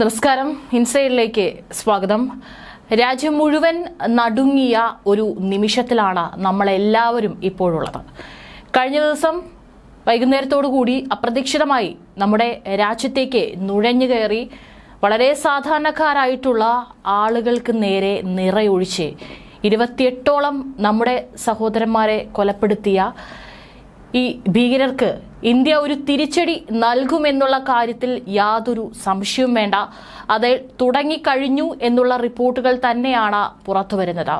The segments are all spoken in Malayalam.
നമസ്കാരം. ഇൻസൈഡിലേക്ക് സ്വാഗതം. രാജ്യം മുഴുവൻ നടുങ്ങിയ ഒരു നിമിഷത്തിലാണ് നമ്മളെല്ലാവരും ഇപ്പോഴുള്ളത്. കഴിഞ്ഞ ദിവസം വൈകുന്നേരത്തോടു കൂടി അപ്രതീക്ഷിതമായി നമ്മുടെ രാജ്യത്തേക്ക് നുഴഞ്ഞു കയറി വളരെ സാധാരണക്കാരായിട്ടുള്ള ആളുകൾക്ക് നേരെ നിറയൊഴിച്ച് ഇരുപത്തിയെട്ടോളം നമ്മുടെ സഹോദരന്മാരെ കൊലപ്പെടുത്തിയ ഈ ഭീകരർക്ക് ഇന്ത്യ ഒരു തിരിച്ചടി നൽകുമെന്നുള്ള കാര്യത്തിൽ യാതൊരു സംശയവും വേണ്ട. അത് തുടങ്ങിക്കഴിഞ്ഞു എന്നുള്ള റിപ്പോർട്ടുകൾ തന്നെയാണ് പുറത്തുവരുന്നത്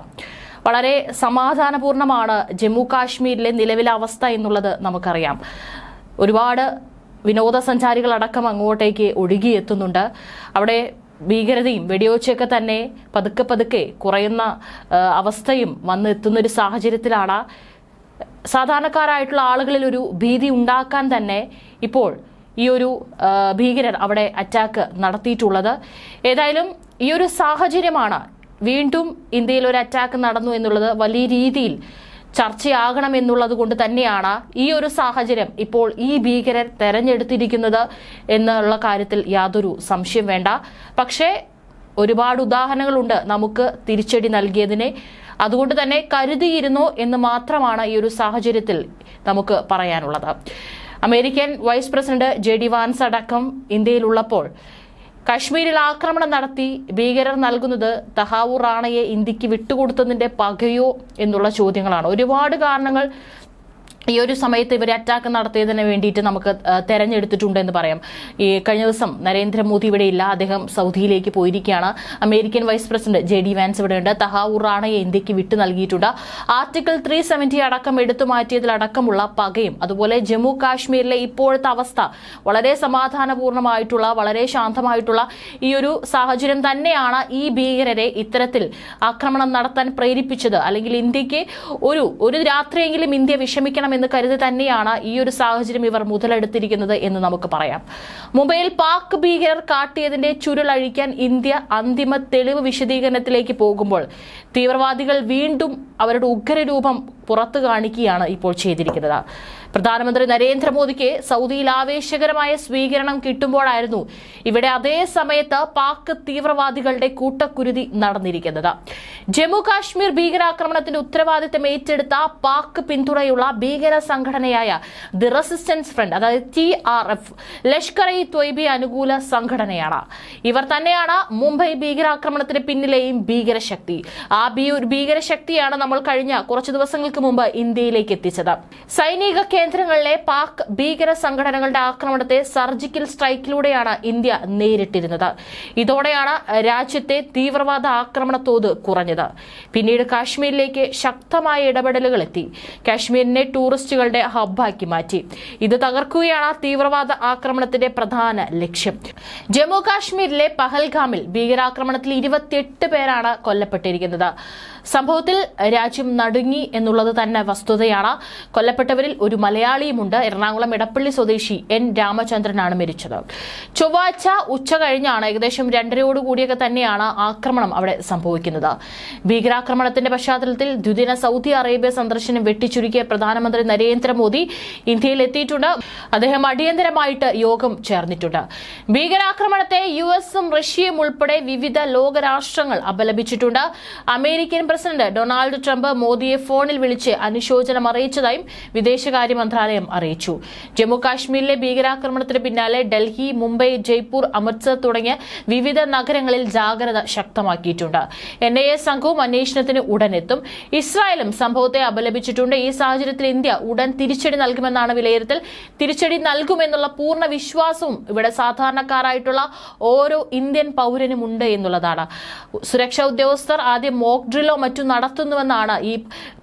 വളരെ സമാധാനപൂർണമാണ് ജമ്മു കാശ്മീരിലെ നിലവിലെ അവസ്ഥ എന്നുള്ളത് നമുക്കറിയാം. ഒരുപാട് വിനോദസഞ്ചാരികളടക്കം അങ്ങോട്ടേക്ക് ഒഴുകിയെത്തുന്നുണ്ട്. അവിടെ ഭീകരതയും വെടിയോച്ചയൊക്കെ തന്നെ പതുക്കെ പതുക്കെ കുറയുന്ന അവസ്ഥയും വന്നെത്തുന്നൊരു സാഹചര്യത്തിലാണ് സാധാരണക്കാരായിട്ടുള്ള ആളുകളിൽ ഒരു ഭീതി ഉണ്ടാക്കാൻ തന്നെ ഇപ്പോൾ ഈ ഒരു ഭീകരർ അവിടെ അറ്റാക്ക് നടത്തിയിട്ടുള്ളത്. ഏതായാലും ഈ ഒരു സാഹചര്യമാണ് വീണ്ടും ഇന്ത്യയിൽ ഒരു അറ്റാക്ക് നടന്നു എന്നുള്ളത് വലിയ രീതിയിൽ ചർച്ചയാകണം എന്നുള്ളത് കൊണ്ട് തന്നെയാണ് ഈ ഒരു സാഹചര്യം ഇപ്പോൾ ഈ ഭീകരർ തെരഞ്ഞെടുത്തിരിക്കുന്നത് എന്നുള്ള കാര്യത്തിൽ യാതൊരു സംശയം വേണ്ട. പക്ഷേ ഒരുപാട് ഉദാഹരണങ്ങളുണ്ട് നമുക്ക് തിരിച്ചടി നൽകിയതിനെ. അതുകൊണ്ട് തന്നെ കരുതിയിരുന്നു എന്ന് മാത്രമാണ് ഈ ഒരു സാഹചര്യത്തിൽ നമുക്ക് പറയാനുള്ളത്. American vice president J D Vance അടക്കം ഇന്ത്യയിലുള്ളപ്പോൾ കശ്മീരിൽ ആക്രമണം നടത്തി ഭീകരർ നൽകുന്നത് തഹാവൂർ റാണയെ ഇന്ത്യയ്ക്ക് വിട്ടുകൊടുത്തതിന്റെ പകയോ എന്നുള്ള ചോദ്യങ്ങളാണ്. ഒരുപാട് കാരണങ്ങൾ ഈ ഒരു സമയത്ത് ഇവർ അറ്റാക്ക് നടത്തിയതിന് വേണ്ടിയിട്ട് നമുക്ക് തെരഞ്ഞെടുത്തിട്ടുണ്ട് എന്ന് പറയാം. ഈ കഴിഞ്ഞ ദിവസം നരേന്ദ്രമോദി ഇവിടെ ഇല്ല അദ്ദേഹം സൗദിയിലേക്ക് പോയിരിക്കുകയാണ്. American vice president J D Vance ഇവിടെയുണ്ട് തഹാവൂർ ഇന്ത്യയ്ക്ക് വിട്ടു നൽകിയിട്ടുണ്ട്. ആർട്ടിക്കിൾ ത്രീ സെവന്റി അടക്കം എടുത്തു മാറ്റിയതിലടക്കമുള്ള പകയും അതുപോലെ ജമ്മു കാശ്മീരിലെ ഇപ്പോഴത്തെ അവസ്ഥ വളരെ സമാധാനപൂർണമായിട്ടുള്ള വളരെ ശാന്തമായിട്ടുള്ള ഈ ഒരു സാഹചര്യം തന്നെയാണ് ഈ ഭീകരരെ ഇത്തരത്തിൽ ആക്രമണം നടത്താൻ പ്രേരിപ്പിച്ചത്. അല്ലെങ്കിൽ ഇന്ത്യയ്ക്ക് ഒരു ഒരു രാത്രിയെങ്കിലും ഇന്ത്യ വിഷമിക്കണം എന്ന് കരുതി തന്നെയാണ് ഈ ഒരു സാഹചര്യം ഇവർ മുതലെടുത്തിരിക്കുന്നത് എന്ന് നമുക്ക് പറയാം. മുംബൈയിൽ പാക് ഭീകരർ കാട്ടിയതിന്റെ ചുരുളഴിക്കാൻ ഇന്ത്യ അന്തിമ തെളിവ് വിശദീകരണത്തിലേക്ക് പോകുമ്പോൾ തീവ്രവാദികൾ വീണ്ടും അവരുടെ ഉഗ്രരൂപം പുറത്തു കാണിക്കുകയാണ് ഇപ്പോൾ ചെയ്തിരിക്കുന്നത്. പ്രധാനമന്ത്രി നരേന്ദ്രമോദിക്ക് സൗദിയിൽ ആവേശകരമായ സ്വീകരണം കിട്ടുമ്പോഴായിരുന്നു ഇവിടെ അതേ സമയത്ത് പാക് തീവ്രവാദികളുടെ കൂട്ടക്കുരുതി നടന്നിരിക്കുന്നത്. ജമ്മു കാശ്മീർ ഭീകരാക്രമണത്തിന്റെ ഉത്തരവാദിത്തം ഏറ്റെടുത്ത പാക് പിന്തുണയുള്ള ഭീകര സംഘടനയായ ദി റെസിസ്റ്റൻസ് ഫ്രണ്ട് അതായത് T R F Lashkar e Taiba അനുകൂല സംഘടനയാണ്. ഇവർ തന്നെയാണ് മുംബൈ ഭീകരാക്രമണത്തിന് പിന്നിലെയും ഭീകരശക്തി. ആ ഭീകരശക്തിയാണ് നമ്മൾ കഴിഞ്ഞ കുറച്ചു ദിവസങ്ങൾക്ക് മുമ്പ് ഇന്ത്യയിലേക്ക് എത്തിച്ചത്. സൈനിക കേന്ദ്രങ്ങളിലെ പാക് ഭീകര സംഘടനകളുടെ ആക്രമണത്തെ സർജിക്കൽ സ്ട്രൈക്കിലൂടെയാണ് ഇന്ത്യ നേരിട്ടിരുന്നത്. ഇതോടെയാണ് രാജ്യത്തെ തീവ്രവാദ ആക്രമണ തോത് കുറഞ്ഞത്. പിന്നീട് കാശ്മീരിലേക്ക് ശക്തമായ ഇടപെടലുകൾ എത്തി. കാശ്മീരിനെ ടൂറിസ്റ്റുകളുടെ ഹബ്ബാക്കി മാറ്റി. ഇത് തകർക്കുകയാണ് തീവ്രവാദ ആക്രമണത്തിന്റെ പ്രധാന ലക്ഷ്യം. ജമ്മു കാശ്മീരിലെ പഹൽഗാമിൽ ഭീകരാക്രമണത്തിൽ ഇരുപത്തിയെട്ട് പേരാണ് കൊല്ലപ്പെട്ടിരിക്കുന്നത്. സംഭവത്തിൽ രാജ്യം നടുങ്ങി എന്നുള്ളത് തന്നെ വസ്തുതയാണ്. കൊല്ലപ്പെട്ടവരിൽ ഒരു മലയാളിയുമുണ്ട്. എറണാകുളം ഇടപ്പള്ളി സ്വദേശി എൻ രാമചന്ദ്രനാണ് മരിച്ചത്. ചൊവ്വാഴ്ച ഉച്ച കഴിഞ്ഞാണ് ഏകദേശം രണ്ടരയോട് കൂടിയൊക്കെ തന്നെയാണ് ആക്രമണം അവിടെ സംഭവിക്കുന്നത്. ഭീകരാക്രമണത്തിന്റെ പശ്ചാത്തലത്തിൽ ദ്വിദിന സൗദി അറേബ്യ സന്ദർശനം വെട്ടിച്ചുരുക്കിയ പ്രധാനമന്ത്രി നരേന്ദ്രമോദി ഇന്ത്യയിൽ എത്തിയിട്ടുണ്ട്. അദ്ദേഹം അടിയന്തരമായിട്ട് യോഗം ചേർന്നിട്ടുണ്ട്. ഭീകരാക്രമണത്തെ യു എസും റഷ്യയും ഉൾപ്പെടെ വിവിധ ലോകരാഷ്ട്രങ്ങൾ അപലപിച്ചിട്ടുണ്ട്. അമേരിക്കൻ പ്രസിഡന്റ് ഡൊണാൾഡ് ട്രംപ് മോദിയെ ഫോണിൽ വിളിച്ച് അനുശോചനം അറിയിച്ചതായും വിദേശകാര്യ മന്ത്രാലയം അറിയിച്ചു. ജമ്മു കാശ്മീരിലെ ഭീകരാക്രമണത്തിന് പിന്നാലെ ഡൽഹി മുംബൈ ജയ്പൂർ അമൃത്സർ തുടങ്ങിയ വിവിധ നഗരങ്ങളിൽ ജാഗ്രത ശക്തമാക്കിയിട്ടുണ്ട്. എൻ ഐ എ സംഘവും അന്വേഷണത്തിന് ഉടനെത്തും. ഇസ്രായേലും സംഭവത്തെ അപലപിച്ചിട്ടുണ്ട്. ഈ സാഹചര്യത്തിൽ ഇന്ത്യ ഉടൻ തിരിച്ചടി നൽകുമെന്നാണ് വിലയിരുത്തൽ. തിരിച്ചടി നൽകുമെന്നുള്ള പൂർണ വിശ്വാസവും ഇവിടെ സാധാരണക്കാരായിട്ടുള്ള ഓരോ ഇന്ത്യൻ പൗരനും ഉണ്ട് എന്നുള്ളതാണ്. സുരക്ഷാ ഉദ്യോഗസ്ഥർ ആദ്യം മോക്ക് മറ്റും നടത്തുന്നുവെന്നാണ് ഈ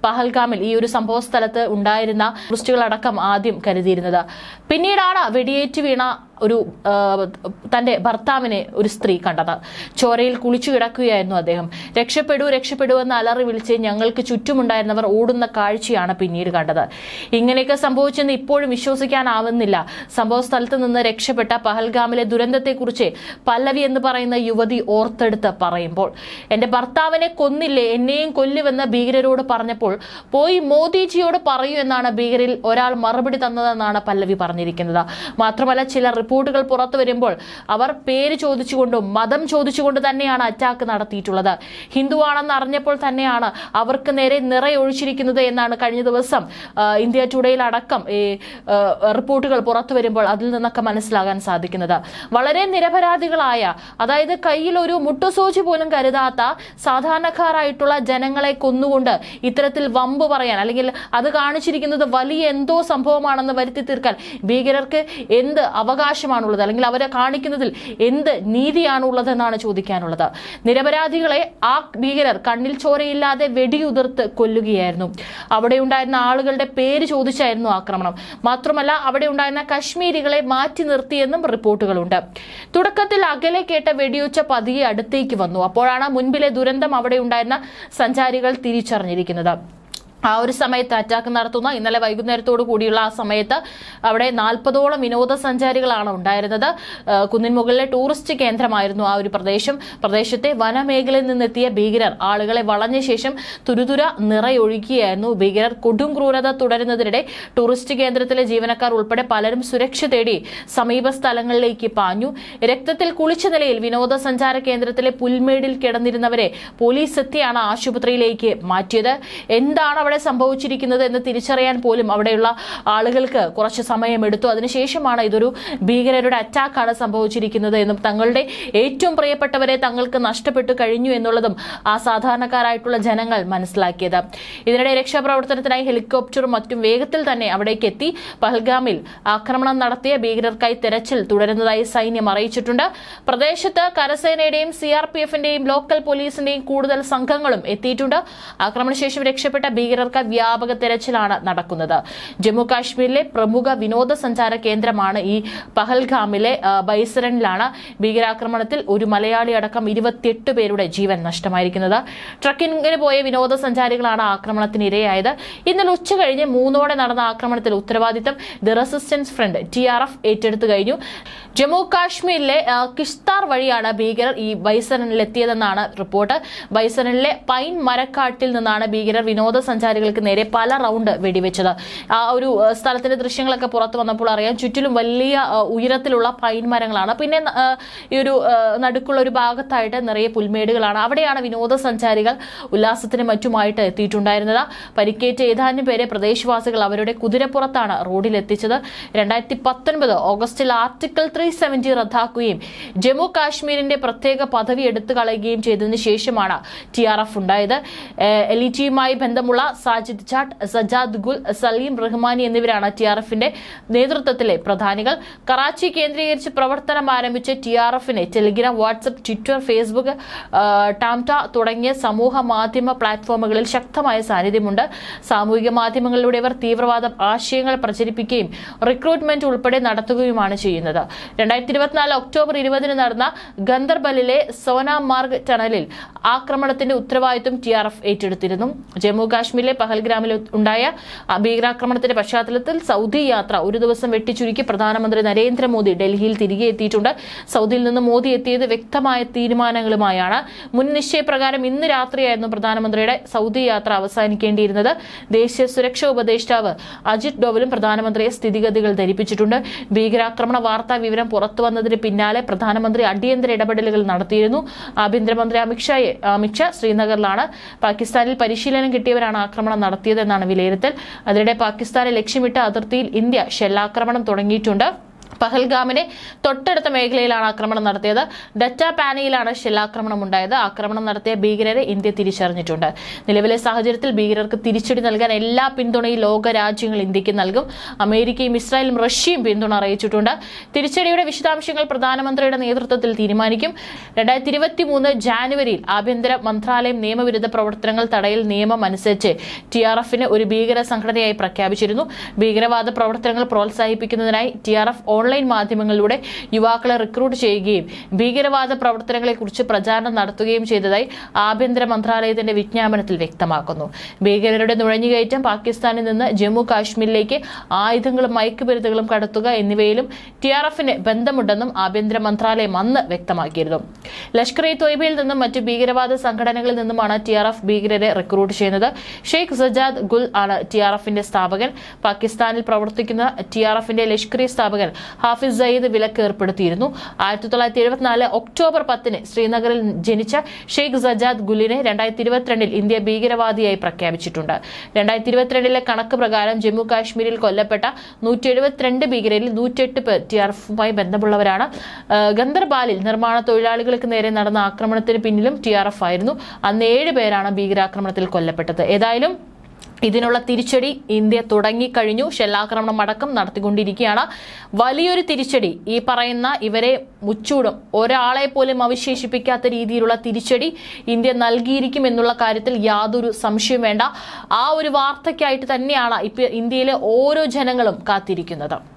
പഹൽഗാമിൽ ഈ ഒരു സംഭവ സ്ഥലത്ത് ഉണ്ടായിരുന്ന ടൂറിസ്റ്റുകളടക്കം ആദ്യം കരുതിയിരുന്നത്. പിന്നീടാണ് വെടിയേറ്റ് വീണ ഒരു തന്റെ ഭർത്താവിനെ ഒരു സ്ത്രീ കണ്ടത്. ചോരയിൽ കുളിച്ചു കിടക്കുകയായിരുന്നു അദ്ദേഹം. രക്ഷപ്പെടൂ രക്ഷപ്പെടൂ എന്ന് അലറി വിളിച്ച് ഞങ്ങൾക്ക് ചുറ്റുമുണ്ടായിരുന്നവർ ഓടുന്ന കാഴ്ചയാണ് പിന്നീട് കണ്ടത്. ഇങ്ങനെയൊക്കെ സംഭവിച്ചെന്ന് ഇപ്പോഴും വിശ്വസിക്കാനാവുന്നില്ല. സംഭവ സ്ഥലത്ത് നിന്ന് രക്ഷപ്പെട്ട പഹൽഗാമിലെ ദുരന്തത്തെക്കുറിച്ച് പല്ലവി എന്ന് പറയുന്ന യുവതി ഓർത്തെടുത്ത് പറയുമ്പോൾ എന്റെ ഭർത്താവിനെ കൊന്നില്ലേ? എന്നെയും കൊല്ലുവെന്ന് ഭീകരരോട് പറഞ്ഞപ്പോൾ പോയി മോദിജിയോട് പറയൂ എന്നാണ് ഭീകരിൽ ഒരാൾ മറുപടി തന്നതെന്നാണ് പല്ലവി പറഞ്ഞിരിക്കുന്നത്. മാത്രമല്ല ചില റിപ്പോർട്ടുകൾ പുറത്തു വരുമ്പോൾ അവർ പേര് ചോദിച്ചുകൊണ്ടും മതം ചോദിച്ചുകൊണ്ട് തന്നെയാണ് അറ്റാക്ക് നടത്തിയിട്ടുള്ളത്. ഹിന്ദുവാണെന്ന് അറിഞ്ഞപ്പോൾ തന്നെയാണ് അവർക്ക് നേരെ നിറയൊഴിച്ചിരിക്കുന്നത് എന്നാണ് കഴിഞ്ഞ ദിവസം ഇന്ത്യ ടുഡേയിൽ അടക്കം ഈ റിപ്പോർട്ടുകൾ പുറത്തു വരുമ്പോൾ അതിൽ നിന്നൊക്കെ മനസ്സിലാകാൻ സാധിക്കുന്നത്. വളരെ നിരപരാധികളായ അതായത് കയ്യിൽ ഒരു മുട്ടുസൂചി പോലും കരുതാത്ത സാധാരണക്കാരായിട്ടുള്ള ജനങ്ങളെ കൊന്നുകൊണ്ട് ഇത്തരത്തിൽ വമ്പ് പറയാൻ അല്ലെങ്കിൽ അത് കാണിച്ചിരിക്കുന്നത് വലിയ എന്തോ സംഭവമാണെന്ന് വരുത്തി തീർക്കാൻ ഭീകരർക്ക് എന്ത് അവകാശമാണുള്ളത് അല്ലെങ്കിൽ അവരെ കാണിക്കുന്നതിൽ എന്ത് നീതിയാണുള്ളതെന്നാണ് ചോദിക്കാനുള്ളത്. നിരപരാധികളെ ആ ഭീകരർ കണ്ണിൽ ചോരയില്ലാതെ വെടിയുതിർത്ത് കൊല്ലുകയായിരുന്നു. അവിടെ ഉണ്ടായിരുന്ന ആളുകളുടെ പേര് ചോദിച്ചായിരുന്നു ആക്രമണം. മാത്രമല്ല അവിടെ ഉണ്ടായിരുന്ന കശ്മീരികളെ മാറ്റി നിർത്തിയെന്നും റിപ്പോർട്ടുകളുണ്ട്. തുടക്കത്തിൽ അകലെ കേട്ട വെടിയൊച്ച പതിയെ അടുത്തേക്ക് വന്നു. അപ്പോഴാണ് മുൻപിലെ ദുരന്തം അവിടെ ഉണ്ടായിരുന്ന സഞ്ചാരികൾ തിരിച്ചറിഞ്ഞിരിക്കുന്നത്. ആ ഒരു സമയത്ത് അറ്റാക്ക് നടത്തുന്ന ഇന്നലെ വൈകുന്നേരത്തോടു കൂടിയുള്ള ആ സമയത്ത് അവിടെ നാൽപ്പതോളം വിനോദസഞ്ചാരികളാണ് ഉണ്ടായിരുന്നത്. കുന്നിൻമുകളിലെ കുന്നിൻ മുകളിലെ ടൂറിസ്റ്റ് കേന്ദ്രമായിരുന്നു ആ ഒരു പ്രദേശം. പ്രദേശത്തെ വനമേഖലയിൽ നിന്നെത്തിയ ഭീകരർ ആളുകളെ വളഞ്ഞ ശേഷം തുരുതുര നിറയൊഴുകിയായിരുന്നു ഭീകരർ. കൊടും ക്രൂരത തുടരുന്നതിനിടെ ടൂറിസ്റ്റ് കേന്ദ്രത്തിലെ ജീവനക്കാർ ഉൾപ്പെടെ പലരും സുരക്ഷ തേടി സമീപ സ്ഥലങ്ങളിലേക്ക് പാഞ്ഞു. രക്തത്തിൽ കുളിച്ച നിലയിൽ വിനോദസഞ്ചാര കേന്ദ്രത്തിലെ പുൽമേടിൽ കിടന്നിരുന്നവരെ പോലീസ് എത്തിയാണ് ആശുപത്രിയിലേക്ക് മാറ്റിയത്. എന്താണ് അവിടെ സംഭവിച്ചിരിക്കുന്നത് എന്ന് തിരിച്ചറിയാൻ പോലും അവിടെയുള്ള ആളുകൾക്ക് കുറച്ച് സമയമെടുത്തു. അതിനുശേഷമാണ് ഇതൊരു ഭീകരരുടെ അറ്റാക്കാണ് സംഭവിച്ചിരിക്കുന്നത് എന്നും തങ്ങളുടെ ഏറ്റവും പ്രിയപ്പെട്ടവരെ തങ്ങൾക്ക് നഷ്ടപ്പെട്ടു കഴിഞ്ഞു എന്നുള്ളതും ആ സാധാരണക്കാരായിട്ടുള്ള ജനങ്ങൾ മനസ്സിലാക്കിയത്. ഇതിനിടെ രക്ഷാപ്രവർത്തനത്തിനായി ഹെലികോപ്റ്ററും മറ്റും വേഗത്തിൽ തന്നെ അവിടേക്ക് എത്തി. പഹൽഗാമിൽ ആക്രമണം നടത്തിയ ഭീകരർക്കായി തെരച്ചിൽ തുടരുന്നതായി സൈന്യം അറിയിച്ചിട്ടുണ്ട്. പ്രദേശത്ത് കരസേനയുടെയും സി ആർ പി എഫിന്റെയും ലോക്കൽ പോലീസിന്റെയും കൂടുതൽ സംഘങ്ങളും എത്തിയിട്ടുണ്ട്. ആക്രമണശേഷം രക്ഷപ്പെട്ട ഭീകരർക്ക് വ്യാപക തെരച്ചിലാണ് നടക്കുന്നത്. ജമ്മു കാശ്മീരിലെ പ്രമുഖ വിനോദസഞ്ചാര കേന്ദ്രമാണ് ഈ പഹൽഗാമിലെ ബൈസറനിലാണ് ഭീകരാക്രമണത്തിൽ ഒരു മലയാളി അടക്കം ഇരുപത്തിയെട്ട് പേരുടെ ജീവൻ നഷ്ടമായിരിക്കുന്നത്. ട്രക്കിങ്ങിന് പോയ വിനോദസഞ്ചാരികളാണ് ആക്രമണത്തിന് ഇരയായത് ഇന്നലെ ഉച്ച കഴിഞ്ഞ് മൂന്നോടെ നടന്ന ആക്രമണത്തിൽ ഉത്തരവാദിത്തം the resistance front T R F ഏറ്റെടുത്തു കഴിഞ്ഞു. ജമ്മു കാശ്മീരിലെ കിഷ്താർ വഴിയാണ് ഭീകരർ ഈ ബൈസരനിലെത്തിയതെന്നാണ് റിപ്പോർട്ട്. ബൈസരനിലെ പൈൻ മരക്കാട്ടിൽ നിന്നാണ് ഭീകരർ വിനോദസഞ്ചാരികൾക്ക് നേരെ പല റൗണ്ട് വെടിവെച്ചത്. ആ ഒരു സ്ഥലത്തിന്റെ ദൃശ്യങ്ങളൊക്കെ പുറത്തു വന്നപ്പോൾ അറിയാം ചുറ്റിലും വലിയ ഉയരത്തിലുള്ള പൈൻ മരങ്ങളാണ്. പിന്നെ ഈ ഒരു നടുക്കുള്ള ഒരു ഭാഗത്തായിട്ട് നിറയെ പുൽമേടുകളാണ്. അവിടെയാണ് വിനോദസഞ്ചാരികൾ ഉല്ലാസത്തിന് മറ്റുമായിട്ട് എത്തിയിട്ടുണ്ടായിരുന്നത്. പരിക്കേറ്റ ഏതാനും പേരെ പ്രദേശവാസികൾ അവരുടെ കുതിരപ്പുറത്താണ് റോഡിലെത്തിച്ചത്. രണ്ടായിരത്തി പത്തൊൻപത് ഓഗസ്റ്റിൽ ആർട്ടിക്കിൾ ത്രീ സെവന്റി റദ്ദാക്കുകയും ജമ്മു കാശ്മീരിന്റെ പ്രത്യേക പദവി എടുത്തു കളയുകയും ചെയ്തതിനു ശേഷമാണ് ടി ആർ എഫ് ഉണ്ടായത്. ടിയുമായി ബന്ധമുള്ള സാജിദ് ചാട്ട് സജാദ് ഗുൽ സലീം റഹ്മാനി എന്നിവരാണ് ടി ആർ എഫിന്റെ നേതൃത്വത്തിലെ പ്രധാനികൾ. കറാച്ചി കേന്ദ്രീകരിച്ച് പ്രവർത്തനം ആരംഭിച്ച ടി ആർ എഫിനെ ടെലിഗ്രാം വാട്സപ്പ് ട്വിറ്റർ ഫേസ്ബുക്ക് ടാംറ്റ തുടങ്ങിയ സമൂഹ മാധ്യമ പ്ലാറ്റ്ഫോമുകളിൽ ശക്തമായ സാന്നിധ്യമുണ്ട്. സാമൂഹിക മാധ്യമങ്ങളിലൂടെ ഇവർ തീവ്രവാദ ആശയങ്ങൾ പ്രചരിപ്പിക്കുകയും റിക്രൂട്ട്മെന്റ് ഉൾപ്പെടെ നടത്തുകയുമാണ് ചെയ്യുന്നത്. രണ്ടായിരത്തി ഇരുപത്തിനാല് ഒക്ടോബർ ഇരുപതിന് നടന്ന ഗന്ദർബലിലെ സോനാമാർഗ് ടണലിൽ ആക്രമണത്തിന്റെ ഉത്തരവാദിത്വം ടി ആർ എഫ് ഏറ്റെടുത്തിരുന്നു. ജമ്മു കാശ്മീരിലെ പഹൽഗ്രാമിൽ ഉണ്ടായ ഭീകരാക്രമണത്തിന്റെ പശ്ചാത്തലത്തിൽ സൗദി യാത്ര ഒരു ദിവസം വെട്ടിച്ചുരുക്കി പ്രധാനമന്ത്രി നരേന്ദ്രമോദി ഡൽഹിയിൽ തിരികെ എത്തിയിട്ടുണ്ട്. സൗദിയിൽ നിന്ന് മോദി എത്തിയത് വ്യക്തമായ തീരുമാനങ്ങളുമായാണ്. മുൻ നിശ്ചയപ്രകാരം ഇന്ന് രാത്രിയായിരുന്നു പ്രധാനമന്ത്രിയുടെ സൗദി യാത്ര അവസാനിക്കേണ്ടിയിരുന്നത്. ദേശീയ സുരക്ഷാ ഉപദേഷ്ടാവ് അജിത് ഡോവലും പ്രധാനമന്ത്രിയെ സ്ഥിതിഗതികൾ ധരിപ്പിച്ചിട്ടുണ്ട്. ഭീകരാക്രമണ വാർത്താ വിവരം പുറത്തു വന്നതിന് പിന്നാലെ പ്രധാനമന്ത്രി അടിയന്തര ഇടപെടലുകൾ നടത്തിയിരുന്നു. ആഭ്യന്തരമന്ത്രി അമിത്ഷായെ അമിത്ഷാ ശ്രീനഗറിലാണ്. പാകിസ്ഥാനിൽ പരിശീലനം കിട്ടിയവരാണ് ആക്രമണം നടത്തിയതെന്നാണ് വിലയിരുത്തൽ. അതിനിടെ പാകിസ്ഥാനെ ലക്ഷ്യമിട്ട് അതിർത്തിയിൽ ഇന്ത്യ ഷെല്ലാക്രമണം തുടങ്ങിയിട്ടുണ്ട്. പഹൽഗാമിനെ തൊട്ടടുത്ത മേഖലയിലാണ് ആക്രമണം നടത്തിയത്. ഡറ്റാപാനയിലാണ് ഷെല്ലാക്രമണം ഉണ്ടായത്. ആക്രമണം നടത്തിയ ഭീകരരെ ഇന്ത്യ തിരിച്ചറിഞ്ഞിട്ടുണ്ട്. നിലവിലെ സാഹചര്യത്തിൽ ഭീകരർക്ക് തിരിച്ചടി നൽകാൻ എല്ലാ പിന്തുണയും ലോക രാജ്യങ്ങൾ ഇന്ത്യയ്ക്ക് നൽകും. അമേരിക്കയും ഇസ്രായേലും റഷ്യയും പിന്തുണ അറിയിച്ചിട്ടുണ്ട്. തിരിച്ചടിയുടെ വിശദാംശങ്ങൾ പ്രധാനമന്ത്രിയുടെ നേതൃത്വത്തിൽ തീരുമാനിക്കും. രണ്ടായിരത്തി ഇരുപത്തി മൂന്ന് ജാനുവരിയിൽ ആഭ്യന്തര മന്ത്രാലയം നിയമവിരുദ്ധ പ്രവർത്തനങ്ങൾ തടയൽ നിയമം അനുസരിച്ച് ടി ആർ ഒരു ഭീകര സംഘടനയായി പ്രഖ്യാപിച്ചിരുന്നു. ഭീകരവാദ പ്രവർത്തനങ്ങൾ പ്രോത്സാഹിപ്പിക്കുന്നതിനായി ടി ആർ എഫ് ഓൺലൈൻ മാധ്യമങ്ങളിലൂടെ യുവാക്കളെ റിക്രൂട്ട് ചെയ്യുകയും ഭീകരവാദ പ്രവർത്തനങ്ങളെക്കുറിച്ച് പ്രചാരണം നടത്തുകയും ചെയ്തതായി ആഭ്യന്തര മന്ത്രാലയത്തിന്റെ വിജ്ഞാപനത്തിൽ വ്യക്തമാക്കുന്നു. ഭീകരരുടെ നുഴഞ്ഞുകയറ്റം പാകിസ്ഥാനിൽ നിന്ന് ജമ്മു കാശ്മീരിലേക്ക് ആയുധങ്ങളും മയക്കുമരുന്നുകളും കടത്തുക എന്നിവയിലും ടി ആർ എഫിന് ബന്ധമുണ്ടെന്നും ആഭ്യന്തര മന്ത്രാലയം അന്ന് വ്യക്തമാക്കിയിരുന്നു. ലഷ്കർ ഇ തൊയ്ബയിൽ നിന്നും മറ്റ് ഭീകരവാദ സംഘടനകളിൽ നിന്നുമാണ് ടി ആർ എഫ് ഭീകരരെ റിക്രൂട്ട് ചെയ്യുന്നത്. ഷെയ്ഖ് സജാദ് ഗുൽ ആണ് ടി ആർ എഫിന്റെ സ്ഥാപകൻ. പാകിസ്ഥാനിൽ പ്രവർത്തിക്കുന്ന ടി ആർ എഫിന്റെ ലഷ്കറി സ്ഥാപകൻ ഹാഫിസ് സയ്യിദ് വിലക്ക് ഏർപ്പെടുത്തിയിരുന്നു. ആയിരത്തി തൊള്ളായിരത്തി എഴുപത്തിനാല് ഒക്ടോബർ പത്തിന് ശ്രീനഗറിൽ ജനിച്ച ഷെയ്ഖ് സജാദ് ഗുലിനെ രണ്ടായിരത്തി ഇരുപത്തിരണ്ടിൽ ഇന്ത്യ ഭീകരവാദിയായി പ്രഖ്യാപിച്ചിട്ടുണ്ട്. രണ്ടായിരത്തി ഇരുപത്തിരണ്ടിലെ കണക്ക് പ്രകാരം ജമ്മു കാശ്മീരിൽ കൊല്ലപ്പെട്ട നൂറ്റി എഴുപത്തിരണ്ട് ഭീകരരിൽ നൂറ്റെട്ട് പേർ ടി ആർ എഫുമായി ബന്ധമുള്ളവരാണ്. ഗന്ധർബാലിൽ നിർമ്മാണ തൊഴിലാളികൾക്ക് നേരെ നടന്ന ആക്രമണത്തിന് പിന്നിലും ടി ആർ എഫ് ആയിരുന്നു. അന്ന് ഏഴ് പേരാണ് ഭീകരാക്രമണത്തിൽ കൊല്ലപ്പെട്ടത്. ഏതായാലും ഇതിനുള്ള തിരിച്ചടി ഇന്ത്യ തുടങ്ങിക്കഴിഞ്ഞു ഷെല്ലാക്രമണം അടക്കം നടത്തിക്കൊണ്ടിരിക്കുകയാണ്. വലിയൊരു തിരിച്ചടി. ഈ പറയുന്ന ഇവരെ മുച്ചൂടും. ഒരാളെ പോലും അവശേഷിപ്പിക്കാത്ത രീതിയിലുള്ള തിരിച്ചടി ഇന്ത്യ നൽകിയിരിക്കും എന്നുള്ള കാര്യത്തിൽ യാതൊരു സംശയം വേണ്ട. ആ ഒരു വാർത്തയ്ക്കായിട്ട് തന്നെയാണ് ഇപ്പൊ ഇന്ത്യയിലെ ഓരോ ജനങ്ങളും കാത്തിരിക്കുന്നത്.